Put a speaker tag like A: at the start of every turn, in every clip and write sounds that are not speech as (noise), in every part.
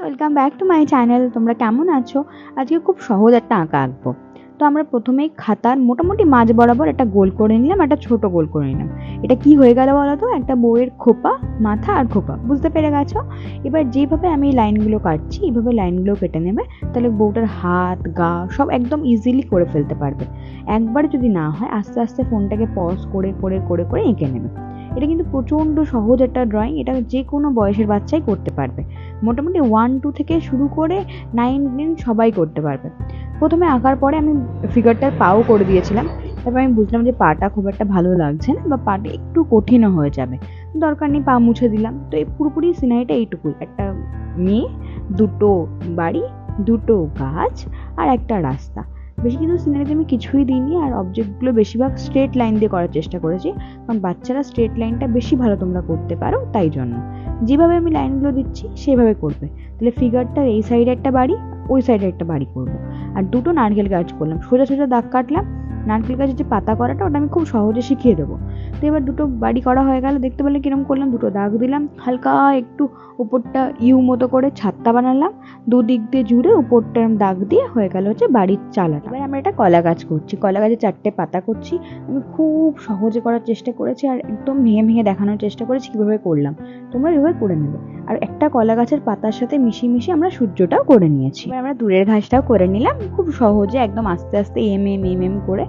A: Welcome back to my channel তোমরা কেমন আছো? আজকে খুব সহজ একটা আঁকা আঁকবো। তো আমরা প্রথমেই খাতার মোটামুটি মাঝ বরাবর একটা গোল করে নিলাম, একটা ছোট গোল করে নিলাম। এটা কি হয়ে গেল বলো তো? একটা বউয়ের খোপা, মাথা আর খোপা। বুঝতে পেরে গেছো? এবার যেভাবে আমি লাইনগুলো কাটছি এইভাবে লাইনগুলো কেটে নেবে, তাহলে বউটার হাত, গা সব একদম ইজিলি করে ফেলতে পারবে। একবার যদি না হয়, আস্তে আস্তে ফোনটাকে পজ করে করে করে করে এঁকে নেবে। এটা কিন্তু প্রচণ্ড সহজ একটা ড্রয়িং এটা যে কোনো বয়সের বাচ্চাই করতে পারবে। মোটামুটি ওয়ান টু থেকে শুরু করে নাইন দিন সবাই করতে পারবে। প্রথমে আঁকার পরে আমি ফিগারটার পাও করে দিয়েছিলাম। তারপর আমি বুঝলাম যে পাটা খুব একটা ভালো লাগছে না বা পাটা একটু কঠিনও হয়ে যাবে। দরকার নেই, পা মুছে দিলাম। তো এই পুরোপুরি সিনারিটা এইটুকুই। একটা মেয়ে, দুটো বাড়ি, দুটো গাছ আর একটা রাস্তা। বেশি কিন্তু সিনারিতে আমি কিছুই দিইনি আর অবজেক্টগুলো বেশিরভাগ স্ট্রেট লাইন দিয়ে করার চেষ্টা করেছি। কারণ বাচ্চারা স্ট্রেট লাইনটা বেশি ভালো তোমরা করতে পারো তাই জন্য। যেভাবে আমি লাইনগুলো দিচ্ছি, সেভাবে করবে। তাহলে ফিগারটার এই সাইডে একটা বাড়ি, ওই সাইডে একটা বাড়ি করব। আর দুটো নারকেল গাছ করলাম। সোজা সোজা দাগ কাটলাম। নারকেল গাছের যে পাতা করাটা, ওটা আমি খুব সহজে শিখিয়ে দেবো। তো এবার দুটো বাড়ি করা হয়ে গেল। দেখতে পেলে কিরম করলাম? দুটো দাগ দিলাম। হালকা একটু উপরটা ইউ মতো করে ছাত্তা বানালাম। দুদিক দিয়ে জুড়ে উপরটা দাগ দিয়ে হয়ে গেল হচ্ছে বাড়ির চালাটা। এবার আমরা এটা কলা গাছ করছি। কলা গাছে চারটে পাতা করছি। আমি খুব সহজে করার চেষ্টা করেছি আর একদম ভেঙে ভেঙে দেখানোর চেষ্টা করেছি কীভাবে করলাম। তোমরা এভাবে করে নেবে। আর একটা কলা গাছের পাতার সাথে মিশিয়ে মিশিয়ে আমরা সূর্যটাও করে নিয়েছি। এবার আমরা দূরের ঘাসটাও করে নিলাম। খুব সহজে একদম আস্তে আস্তে এম এম এম এম করে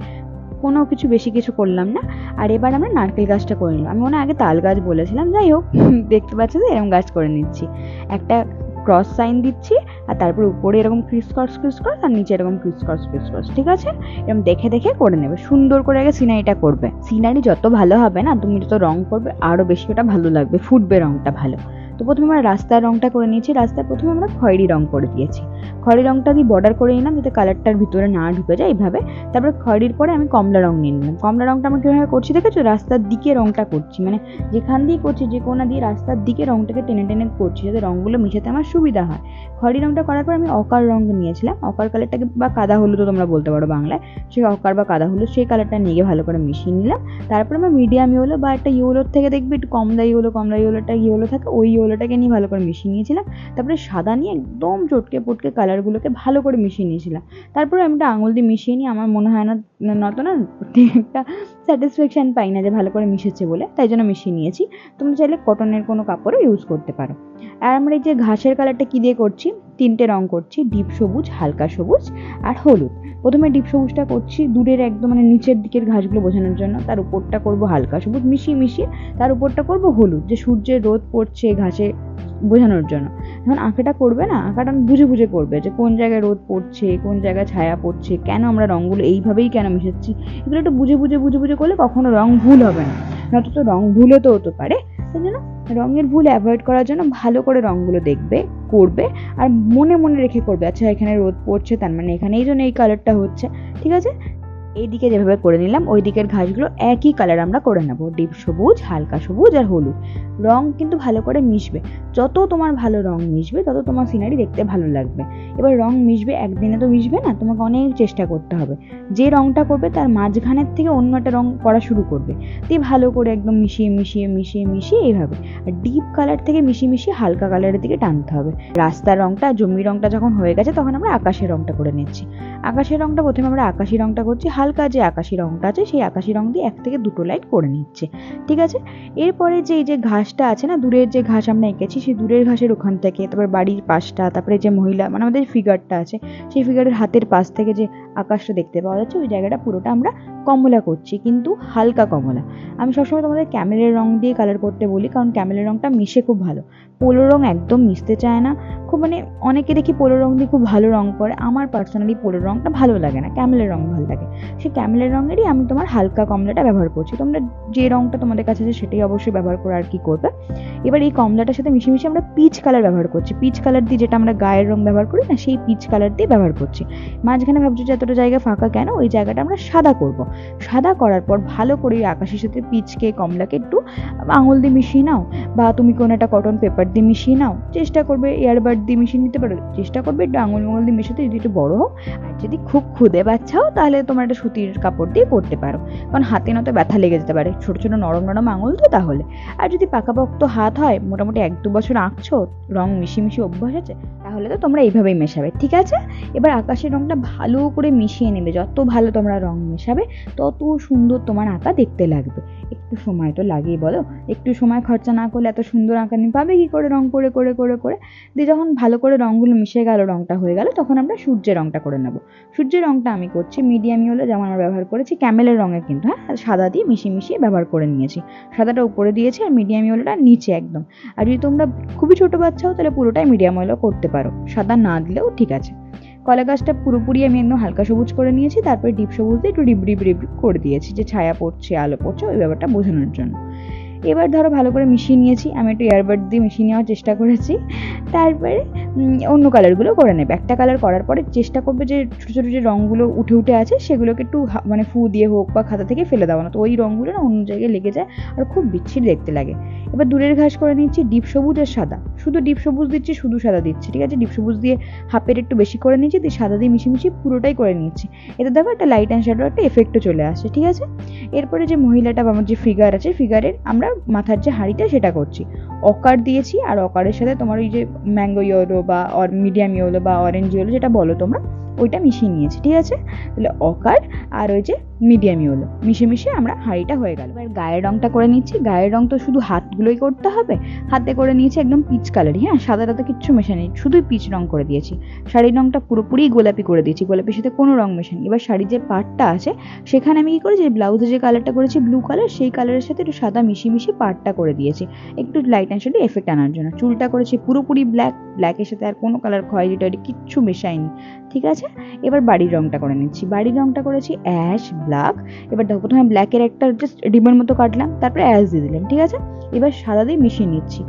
A: কোনো কিছু বেশি কিছু করলাম না। আর এবার আমরা নারকেল গাছটা করে নিলাম। আমি মনে আগে তাল গাছ বলেছিলাম। যাই হোক, (laughs) দেখতে পাচ্ছ যে এরম গাছ করে নিচ্ছি। একটা ক্রস সাইন দিচ্ছি আর তারপর উপরে এরকম ক্রিস ক্রস ক্রিস ক্রস আর নিচে এরকম ক্রিস ক্রস ক্রিস ক্রস ঠিক আছে? এরকম দেখে দেখে করে নেবে। সুন্দর করে আগে সিনারিটা করবে। সিনারি যত ভালো হবে না, তুমি যত রং করবে আরও বেশি ওটা ভালো লাগবে। ফুটবে রংটা ভালো। তো প্রথমে আমরা রাস্তার রংটা করে নিয়েছি। রাস্তায় প্রথমে আমরা খয়েরি রং করে দিয়েছি। খয়েরি রংটা দিয়ে বর্ডার করে নিলাম, যাতে কালারটার ভিতরে না ঢুকে যায় এইভাবে, তারপর খয়েরির পরে আমি কমলা রং নিয়ে নিলাম। কমলা রংটা আমরা কীভাবে করছি দেখেছ? রাস্তার দিকে রংটা করছি। মানে যেখান দিয়ে করছি, যে কোনা দিয়ে রাস্তার দিকে রংটাকে টেনে টেনে করছি, যাতে রংগুলো মিশাতে আমার সুবিধা হয়। খয়েরি রংটা করার পর আমি অকার রং নিয়েছিলাম। অকার কালারটাকে বা কাদা হলুদও তোমরা বলতে পারো বাংলায়। সেই অকার বা কাদা হলুদ সেই কালারটা নিয়ে ভালো করে মিশিয়ে নিলাম। তারপর আমরা মিডিয়াম ইয়েলো বা একটা ইয়েলোর থেকে দেখবি একটু কমলা ইয়েলো কমলা ইয়েলোটা ইয়েলো থাকে, ওই ইয়েলোটাকে নিয়ে ভালো করে মিশিয়ে নিয়েছিলাম। তারপরে সাদা নিয়ে একদম চটকে পটকে কালারগুলোকে ভালো করে মিশিয়ে নিয়েছিলাম। তারপরে আমি একটা আঙুল দিয়ে মিশিয়ে নিয়ে আমার মনে হয় না নত না, একটা স্যাটিসফ্যাকশান পাই না যে ভালো করে মিশেছে বলে, তাই জন্য মিশিয়ে নিয়েছি। তোমরা চাইলে কটনের কোনো কাপড়ও ইউজ করতে পারো। আর আমরা এই যে ঘাসের কালারটা কী দিয়ে করছি? তিনটে রং করছি, ডিপ সবুজ, হালকা সবুজ আর হলুদ। প্রথমে ডিপ সবুজটা করছি দূরের একদম মানে নিচের দিকের ঘাসগুলো বোঝানোর জন্য। তার উপরটা করব হালকা সবুজ, মিশিয়ে মিশিয়ে তার উপরটা করব হলুদ, যে সূর্যের রোদ পড়ছে ঘাসে বোঝানোর জন্য। যখন আঁকাটা করবে না, আঁকাটা বুঝে বুঝে করবে যে কোন জায়গায় রোদ পড়ছে, কোন জায়গায় ছায়া পড়ছে, কেন আমরা রঙগুলো এইভাবেই কেন মিশাচ্ছি? এগুলো একটু বুঝে বুঝে বুঝে বুঝে করলে কখনো রং ভুল হবে না। নয়তো তো রং ভুলও তো হতে পারে। সেই জন্য রঙের ভুল অ্যাভয়েড করার জন্য ভালো করে রঙগুলো দেখবে, করবে, আর মনে মনে রেখে করবে আচ্ছা এখানে রোদ পড়ছে, তার মানে এখানে এই জন্য এই কালারটা হচ্ছে, ঠিক আছে? এইদিকে যেভাবে করে নিলাম ওই দিকের ঘাসগুলো একই কালার আমরা করে নেব। ডিপ সবুজ, হালকা সবুজ আর হলুদ। রং কিন্তু ভালো করে মিশবে। যত তোমার ভালো রং মিশবে, তত তোমার সিনারি দেখতে ভালো লাগবে। এবার রং মিশবে, একদিনে তো মিশবে না, তোমাকে অনেক চেষ্টা করতে হবে। যে রংটা করবে, তার মাঝখানের থেকে অন্য একটা রং করা শুরু করবে। দিয়ে ভালো করে একদম মিশিয়ে মিশিয়ে মিশিয়ে মিশিয়ে এইভাবে। আর ডিপ কালার থেকে মিশিয়ে মিশিয়ে হালকা কালারের দিকে টানতে হবে। রাস্তার রংটা, জমি রংটা যখন হয়ে গেছে, তখন আমরা আকাশের রংটা করে নিচ্ছি। আকাশের রংটা প্রথমে আমরা আকাশি রংটা করছি, হালকা যে আকাশি রঙটা আছে, সেই আকাশি রঙ দিয়ে এক থেকে দুটো লাইট করে নিচ্ছে, ঠিক আছে? এরপরে যে এই যে ঘাসটা আছে না, দূরের যে ঘাস আমরা এঁকেছি, সেই দূরের ঘাসের ওখান থেকে, তারপর বাড়ির পাশটা, তারপরে যে মহিলা মানে আমাদের ফিগারটা আছে, সেই ফিগারের হাতের পাশ থেকে যে আকাশটা দেখতে পাওয়া যাচ্ছে, ওই জায়গাটা পুরোটা আমরা কমলা করছি, কিন্তু হালকা কমলা। আমি সবসময় তোমাদের ক্যামেলের রং দিয়ে কালার করতে বলি, কারণ ক্যামেলের রংটা মিশে খুব ভালো। পোলো রং একদম মিশতে চায় না। খুব মানে অনেকে দেখি পোলো রং দিয়ে খুব ভালো রং করে, আমার পার্সোনালি পোলো রংটা ভালো লাগে না, ক্যামেলের রং ভালো লাগে। সেই ক্যামেলের রঙেরই আমি তোমার হালকা কমলাটা ব্যবহার করছি। তোমরা যে রংটা তোমাদের কাছে আছে সেটাই অবশ্যই ব্যবহার করে আর কি করবে। এবার এই কমলাটার সাথে মিশে মিশে আমরা পিচ কালার ব্যবহার করছি। পিচ কালার দিয়ে যেটা আমরা গায়ের রং ব্যবহার করি না, সেই পিচ কালার দিয়ে ব্যবহার করছি। মাঝখানে ভাবছি যে এতটা জায়গা ফাঁকা কেন? ওই জায়গাটা আমরা সাদা করব। সাদা করার পর ভালো করে আকাশের সাথে পিচকে, কমলাকে একটু আঙুল দিয়ে মিশিয়ে নাও। বা তুমি কোনো একটা কটন পেপার দিয়ে মিশিয়ে নাও। চেষ্টা করবে এয়ারবাড দিয়ে মিশিয়ে নিতে পারো। চেষ্টা করবে একটু আঙুল মাঙুল দিয়ে মেশাতে যদি একটু বড়ো হোক আর যদি খুব খুদে বাচ্চা হও তাহলে তোমার একটা সুতির কাপড় দিয়ে করতে পারো। কারণ হাতে নয়তো ব্যথা লেগে যেতে পারে। ছোটো ছোটো, নরম নরম আঙুল তো তাহলে। আর যদি পাকাপোক্ত হাত হয়, মোটামুটি এক দু বছর আঁকছো, রং মিশিয়ে মিশিয়ে অভ্যাস আছে তাহলে তো তোমরা এইভাবেই মেশাবে, ঠিক আছে? এবার আকাশের রংটা ভালো করে মিশিয়ে নেবে, যত ভালো তোমরা রং মেশাবে, তত সুন্দর তোমার আঁকা দেখতে লাগবে। একটু সময় তো লাগেই, বলো? একটু সময় খরচা না করলে এত সুন্দর আঁকা নিয়ে পাবে কী করে? রং করে করে করে করে। দিয়ে যখন ভালো করে রঙগুলো মিশে গেল, রংটা হয়ে গেল, তখন আমরা সূর্যের রংটা করে নেব। সূর্যের রংটা আমি করছি মিডিয়ামই হলো যেমন আমরা ব্যবহার করেছি ক্যামেলের রঙের কিন্তু হ্যাঁ? সাদা দিয়ে মিশিয়ে মিশিয়ে ব্যবহার করে নিয়েছি। সাদাটা উপরে দিয়েছি আর মিডিয়াম ইয়েলোটা নিচে একদম। আর যদি তোমরা খুবই ছোটো বাচ্চা হও, তাহলে পুরোটাই মিডিয়াম ইয়েলো করতে পারো। সাদা না দিলেও ঠিক আছে। কলা গাছটা পুরোপুরি আমি একদম হালকা সবুজ করে নিয়েছি, তারপরে ডিপ সবুজ দিয়ে একটু ডিপ ডিপ ডিপ করে দিয়েছি যে ছায়া পড়ছে, আলো পড়ছে, ওই ব্যাপারটা বোঝানোর জন্য। এবার ধরো ভালো করে মিশিয়ে নিয়েছি, আমি একটু এয়ারবাড দিয়ে মিশিয়ে নেওয়ার চেষ্টা করেছি। তারপরে অন্য কালারগুলো করে নেবে। একটা কালার করার পরে চেষ্টা করবে যে ছোটো ছোটো যে রঙগুলো উঠে উঠে আছে, সেগুলোকে একটু মানে ফু দিয়ে হোক বা খাতা থেকে ফেলে দেওয়া না। তো ওই রঙগুলো না অন্য জায়গায় লেগে যায় আর খুব বিচ্ছিরি দেখতে লাগে। এবার দূরের ঘাস করে নিচ্ছি ডিপ সবুজ আর সাদা। শুধু ডিপ সবুজ দিচ্ছি, শুধু সাদা দিচ্ছি, ঠিক আছে? ডিপ সবুজ দিয়ে হাফের একটু বেশি করে নিচ্ছি, দিয়ে সাদা দিয়ে মিশিয়ে পুরোটাই করে নিচ্ছি। এতে দেখো একটা লাইট অ্যান্ড শ্যাডো একটা এফেক্টও চলে আসে, ঠিক আছে? এরপরে যে মহিলাটা বা আমার যে ফিগার আছে ফিগারের আমরা মাথার যে হাঁড়িটা সেটা করছি। অকার দিয়েছি, আর অকারের সাথে তোমার ওই যে ম্যাঙ্গো ইয়েলো বা মিডিয়াম ইয়েলো বা অরেঞ্জ ইয়েলো যেটা বলো তোমরা ওইটা মিশিয়ে নিয়েছি, ঠিক আছে? তাহলে অকার আর ওই যে মিডিয়াম ইয়েলো, মিশে মিশে আমরা হাঁড়িটা হয়ে গেল। এবার গায়ের রংটা করে নিচ্ছি। গায়ের রং তো শুধু হাতগুলোই করতে হবে। হাতে করে নিয়েছি একদম পিচ কালারই হ্যাঁ? সাদা তো কিচ্ছু মেশানি শুধুই পিচ রং করে দিয়েছি। শাড়ির রংটা পুরোপুরি গোলাপি করে দিয়েছি, গোলাপির সাথে কোনো রং মেশানি এবার শাড়ির যে পার্টটা আছে, সেখানে আমি কী করেছি, ব্লাউজে যে কালারটা করেছি ব্লু কালার সেই কালারের সাথে একটু সাদা মিশিয়ে মিশিয়ে পার্টটা করে দিয়েছি। একটু লাইট অ্যান্ড শেডে এফেক্ট আনার জন্য। চুলটা করেছি পুরোপুরি ব্ল্যাক ব্ল্যাকের সাথে আর কোনো কালার খয়েরি টয়েরি কিচ্ছু মেশাইনি। ঠিক আছে? এবার বাড়ির রংটা করে নিচ্ছি। বাড়ির রংটা করেছি অ্যাশ ব্ল্যাক এবার দেখো, প্রথমে ব্ল্যাকের একটা জাস্ট ডিমের মতো কাটলাম, তারপরে অ্যাশ দিয়ে দিলাম, ঠিক আছে? এবার সাদা দিয়ে মিশিয়ে নিচ্ছি।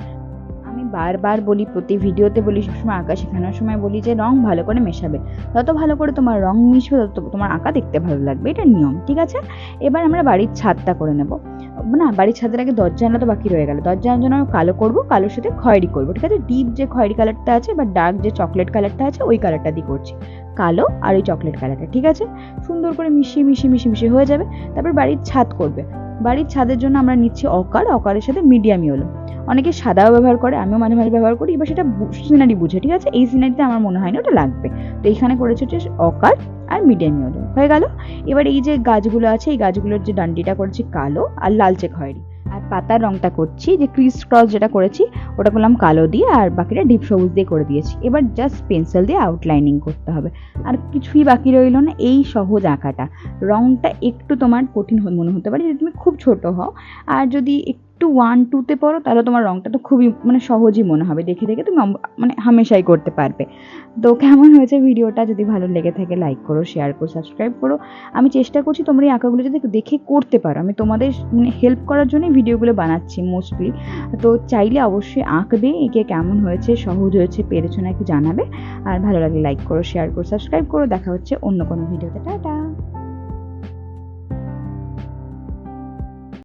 A: আমি বারবার বলি, প্রতি ভিডিওতে বলি, সবসময় আঁকা শেখানোর সময় বলি যে রং ভালো করে মেশাবে। যত ভালো করে তোমার রং মিশবে, তত তোমার আঁকা দেখতে ভালো লাগবে, এটা নিয়ম, ঠিক আছে? এবার আমরা বাড়ির ছাদটা করে নেব। না বাড়ির ছাদের আগে দরজা আনা তো বাকি রয়ে গেল। দরজা আনার জন্য কালো করব, কালোর সাথে খয়েরি করব। ঠিক আছে? ডিপ যে খয়েরি কালারটা আছে বা ডার্ক যে চকলেট কালারটা আছে, ওই কালারটা দিয়ে করছি। কালো আর ওই চকলেট কালারটা, ঠিক আছে? সুন্দর করে মিশিয়ে মিশিয়ে মিশিয়ে মিশিয়ে হয়ে যাবে। তারপর বাড়ির ছাদ করবে। বাড়ির ছাদের জন্য আমরা নিচ্ছি অকার, অকারের সাথে মিডিয়াম ইয়েলো। অনেকে সাদাও ব্যবহার করে, আমিও মাঝে মাঝে ব্যবহার করি, এবার সেটা সিনারি বুঝে, ঠিক আছে? এই সিনারিতে আমার মনে হয় না ওটা লাগবে। তো এইখানে করেছে হচ্ছে অকার আর মিডিয়াম ইয়েলো হয়ে গেল? এবার এই যে গাছগুলো আছে, এই গাছগুলোর যে ডান্ডিটা করেছি কালো আর লালচে খয়েরি। আর পাতার রংটা করছি, যে ক্রিস ক্রস যেটা করেছি, ওটা করলাম কালো দিয়ে আর বাকিটা ডিপ সবুজ দিয়ে করে দিয়েছি। এবার জাস্ট পেন্সিল দিয়ে আউটলাইনিং করতে হবে। আর কিছুই বাকি রইল না, এই সহজ আঁকাটা। রংটা একটু তোমার কঠিন মনে হতে পারে, যদি তুমি খুব ছোট হও। আর যদি একটু ওয়ান টুতে পড়ো, তাহলে তোমার রঙটা তো খুবই মানে সহজই মনে হবে। দেখে দেখে তুমি মানে হামেশাই করতে পারবে। তো কেমন হয়েছে ভিডিওটা? যদি ভালো লেগে থাকে লাইক করো শেয়ার করো সাবস্ক্রাইব করো। আমি চেষ্টা করছি তোমরা এই আঁকাগুলো যদি দেখে করতে পারো। আমি তোমাদের মানে হেল্প করার জন্যই ভিডিওগুলো বানাচ্ছি মোস্টলি তো চাইলে অবশ্যই আঁকবে, একে কেমন হয়েছে, সহজ হয়েছে, পেরেছ না নাকি জানাবে। আর ভালো লাগলে লাইক করো শেয়ার করো সাবস্ক্রাইব করো। দেখা হচ্ছে অন্য কোনো ভিডিওতে। টাটা!